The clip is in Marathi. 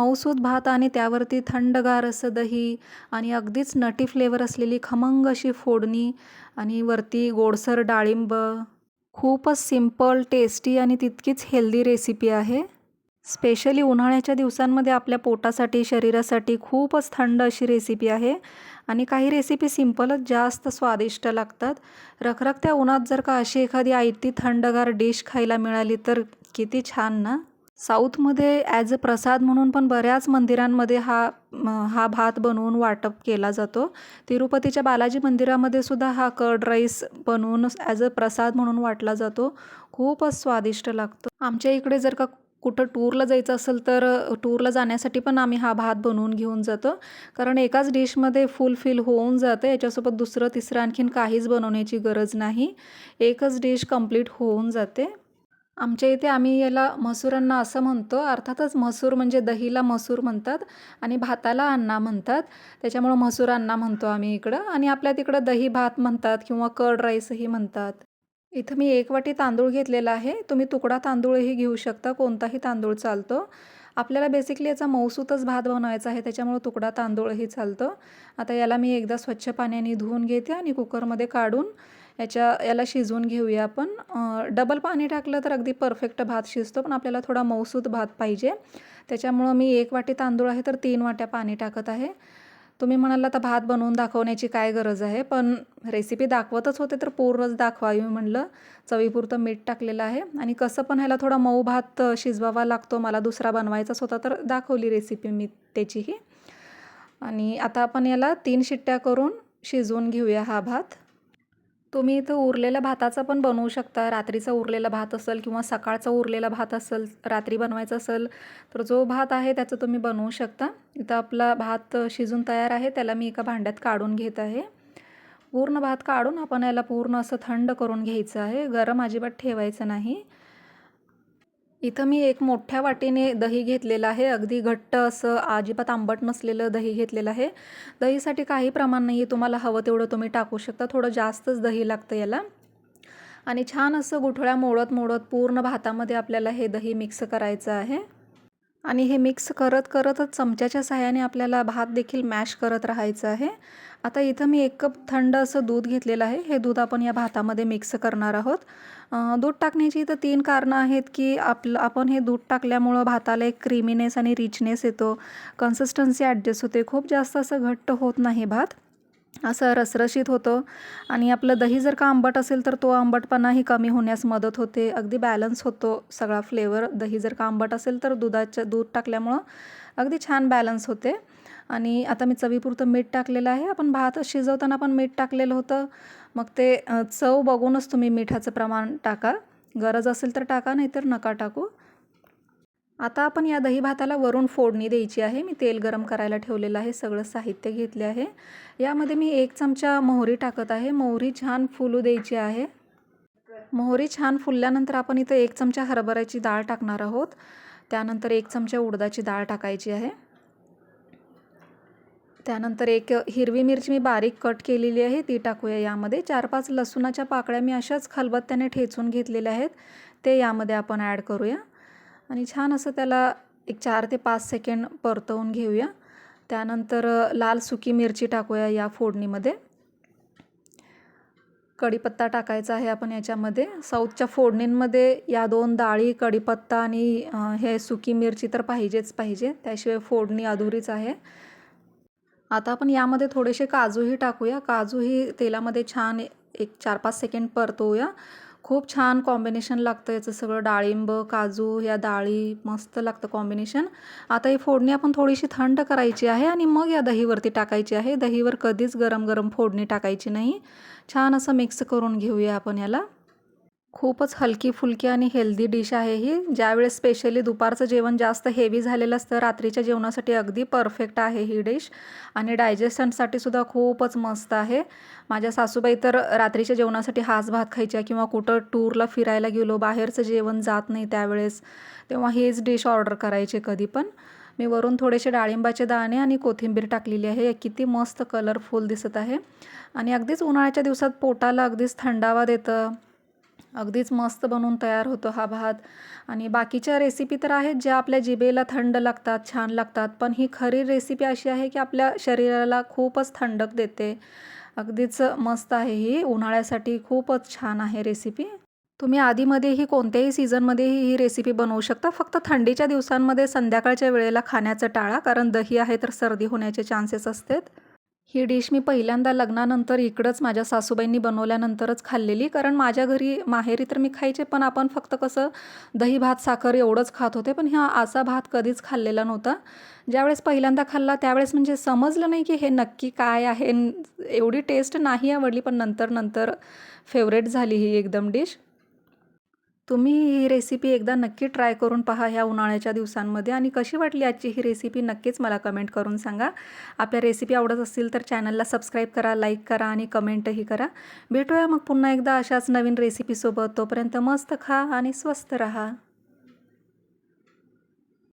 मऊसूत भात आणि त्यावरती थंडगार असं दही आणि अगदीच नटी फ्लेवर असलेली खमंग अशी फोडणी आणि वरती गोडसर डाळिंब. खूपच सिंपल टेस्टी आणि तितकीच हेल्दी रेसिपी आहे. स्पेशली उन्हाळ्याच्या दिवसांमध्ये आपल्या पोटासाठी शरीरासाठी खूपच थंड अशी रेसिपी आहे. आणि काही रेसिपी सिम्पलच जास्त स्वादिष्ट लागतात. रखरखत्या उन्हात जर का अशी एखादी आयती थंडगार डिश खायला मिळाली तर किती छान ना? साऊथमध्ये ॲज अ प्रसाद म्हणून पण बऱ्याच मंदिरांमध्ये हा हा भात बनवून वाटप केला जातो. तिरुपतीच्या बालाजी मंदिरामध्ये सुद्धा हा कर्ड राईस बनवून ॲज अ प्रसाद म्हणून वाटला जातो. खूपच स्वादिष्ट लागतो. आमच्या इकडे जर का कुठं टूरला जायचं असेल तर टूरला जाण्यासाठी पण आम्ही हा भात बनवून घेऊन जातो. कारण एकाच डिशमध्ये फुलफिल होऊन जातं. याच्यासोबत दुसरं तिसरं आणखीन काहीच बनवण्याची गरज नाही. एकच डिश कंप्लीट होऊन जाते. आमच्या इथे आम्ही याला मसूरांना असं म्हणतो अर्थातच मसूर म्हणजे दहीला मसूर म्हणतात आणि भाताला अण्णा म्हणतात. त्याच्यामुळं मसूर अण्णा म्हणतो आम्ही इकडं. आणि आपल्या तिकडं दही भात म्हणतात किंवा कर्ड राईसही म्हणतात. इथं मी एक वाटी तांदूळ घेतलेला आहे. तुम्ही तुकडा तांदूळही घेऊ शकता कोणताही तांदूळ चालतो. आपल्याला बेसिकली याचा मऊसूतच भात बनवायचा आहे त्याच्यामुळं तुकडा तांदूळही चालतो. आता याला मी एकदा स्वच्छ पाण्याने धुवून घेते आणि कुकरमध्ये काढून याच्या याला शिजवून घेऊया आपण. डबल पाणी टाकलं तर अगदी परफेक्ट भात शिजतो पण आपल्याला थोडा मऊसूत भात पाहिजे. त्याच्यामुळं मी एक वाटी तांदूळ आहे तर तीन वाट्या पाणी टाकत आहे. तुम्ही म्हणाल आता भात बनवून दाखवण्याची काय गरज आहे पण रेसिपी दाखवतच होते तर पूर्णच दाखवावी म्हणलं. चवीपुरतं मीठ टाकलेलं आहे. आणि कसं पण ह्याला थोडा मऊ भात शिजवावा लागतो. मला दुसरा बनवायचाच होता तर दाखवली रेसिपी मी त्याचीही. आणि आता आपण याला तीन शिट्ट्या करून शिजवून घेऊया हा भात. तुम्ही इथं उरलेल्या भाताचा पण बनवू शकता. रात्रीचा उरलेला भात असेल किंवा सकाळचा उरलेला भात असेल रात्री बनवायचा असेल तर जो भात आहे त्याचं तुम्ही बनवू शकता. इथं आपला भात शिजून तयार आहे. त्याला मी एका भांड्यात काढून घेत आहे. पूर्ण भात काढून आपण याला पूर्ण असं थंड करून घ्यायचं आहे. गरम अजिबात ठेवायचं नाही. इथं मी एक मोठ्या वाटीने दही घेतलेलं आहे. अगदी घट्ट असं अजिबात आंबट नसलेलं दही घेतलेलं आहे. दहीसाठी काही प्रमाण नाही तुम्हाला हवं तेवढं तुम्ही टाकू शकता. थोडं जास्तच दही लागतं याला. आणि छान असं गुठळ्या मोडत मोडत पूर्ण भातामध्ये आपल्याला हे दही मिक्स करायचं आहे. आणि हे मिक्स करत करतच चमच्याच्या सहाय्याने आपल्याला भात देखील मॅश करत राहायचं आहे. आता इथं मी एक कप थंड असं दूध घेतलेलं आहे. हे दूध आपण या भातामध्ये मिक्स करणार आहोत. दूध टाकण्याची इथं तीन कारणं आहेत की आपलं आपण हे दूध टाकल्यामुळं भाताला एक क्रीमीनेस आणि रिचनेस येतो. कन्सिस्टन्सी ॲडजस्ट होते. खूप जास्त असं घट्ट होत नाही भात. असं रसरशीत होतं. आणि आपलं दही जर का आंबट असेल तर तो आंबटपणाही कमी होण्यास मदत होते. अगदी बॅलन्स होतो सगळा फ्लेवर दही जर का आंबट असेल तर दुधाचं दूध टाकल्यामुळं अगदी छान बॅलन्स होते. आणि आता मी चवीपुरतं मीठ टाकलेलं आहे. आपण भात शिजवताना पण मीठ टाकलेलं होतं. मग ते चव बघूनच तुम्ही मिठाचं प्रमाण टाका. गरज असेल तर टाका नाहीतर नका टाकू. आता आपण या दही भाताला वरून फोडणी द्यायची आहे. मी तेल गरम करायला ठेवलेलं आहे. सगळं साहित्य घेतले आहे. यामध्ये मी एक चमचा मोहरी टाकत आहे. मोहरी छान फुलू द्यायची आहे. मोहरी छान फुलल्यानंतर आपण इथं एक चमचा हरभऱ्याची डाळ टाकणार आहोत. त्यानंतर एक चमचा उडदाची डाळ टाकायची आहे. त्यानंतर एक हिरवी मिरची मी बारीक कट केलेली आहे. ती टाकूया यामध्ये. चार पाच लसूणाच्या पाकळ्या मी अशाच खलबत्त्याने ठेचून घेतलेल्या आहेत. ते यामध्ये आपण ॲड करूया. आणि छान असं त्याला एक चार ते पाच सेकंड परतवून घेऊया. त्यानंतर लाल सुकी मिरची टाकूया या फोडणीमध्ये. कढीपत्ता टाकायचा आहे आपण याच्यामध्ये. साऊथच्या फोडणींमध्ये या दोन डाळी कढीपत्ता आणि हे सुकी मिरची तर पाहिजेच पाहिजे. त्याशिवाय फोडणी अधुरीच आहे. आता आपण यामध्ये थोडेसे काजूही टाकूया. काजूही तेलामध्ये छान एक चार पाच सेकंड परतवूया. खूप छान कॉम्बिनेशन लागतं याचं सगळं. डाळिंब काजू या डाळी मस्त लागतं कॉम्बिनेशन आता ही फोडणी आपण थोडीशी थंड करायची आहे आणि मग या दहीवरती टाकायची आहे. दहीवर कधीच गरम गरम फोडणी टाकायची नाही. छान असं मिक्स करून घेऊया आपण याला. खूपच हलकी फुलकी आणि हेल्दी डिश आहे ही. ज्यावेळेस स्पेशली दुपारचं जेवण जास्त हेवी झालेलं असतं रात्रीच्या जेवणासाठी अगदी परफेक्ट आहे ही डिश आणि डायजेशनसाठी सुद्धा खूपच मस्त आहे. माझ्या सासूबाई तर रात्रीच्या जेवणासाठी हाच भात खायच्या किंवा कुठं टूरला फिरायला गेलो बाहेरचं जेवण जात नाही त्यावेळेस तेव्हा हीच डिश ऑर्डर करायची कधी पण. मी वरून थोडेसे डाळिंबाचे दाणे आणि कोथिंबीर टाकलेली आहे. किती मस्त कलरफुल दिसत आहे. आणि अगदीच उन्हाळ्याच्या दिवसात पोटाला अगदीच थंडावा देतं. अगदीच मस्त बनवून तयार होतो हा भात. आणि बाकीच्या रेसिपी तर आहेत ज्या आपल्या जिभेला थंड लागतात छान लागतात. पण ही खरी रेसिपी अशी आहे की आपल्या शरीराला खूपच थंडक देते. अगदीच मस्त आहे ही. उन्हाळ्यासाठी खूपच छान आहे रेसिपी तुम्ही आधीमध्येही कोणत्याही सीझनमध्येही ही रेसिपी बनवू शकता. फक्त थंडीच्या दिवसांमध्ये संध्याकाळच्या वेळेला खाण्याचं टाळा कारण दही आहे तर सर्दी होण्याचे चान्सेस असतात. ही डिश मी पहिल्यांदा लग्नानंतर इकडंच माझ्या सासूबाईंनी बनवल्यानंतरच खाल्लेली. कारण माझ्या घरी माहेरी तर मी खायचे पण आपण फक्त कसं दही भात साखर एवढंच खात होते. पण ह्या असा भात कधीच खाल्लेला नव्हता. ज्यावेळेस पहिल्यांदा खाल्ला त्यावेळेस म्हणजे समजलं नाही की हे नक्की काय आहे. एवढी टेस्ट नाही आवडली पण नंतर नंतर फेवरेट झाली ही एकदम डिश तुम्ही ही रेसिपी एकदा नक्की ट्राय करून पहा ह्या उन्हाळ्याच्या दिवसांमध्ये आणि कशी वाटली आजची ही रेसिपी नक्कीच मला कमेंट करून सांगा. आपल्या रेसिपी आवडत असतील तर चॅनलला सबस्क्राईब करा लाईक करा आणि कमेंटही करा. भेटूया मग पुन्हा एकदा अशाच नवीन रेसिपीसोबत तोपर्यंत मस्त खा आणि स्वस्त रहा.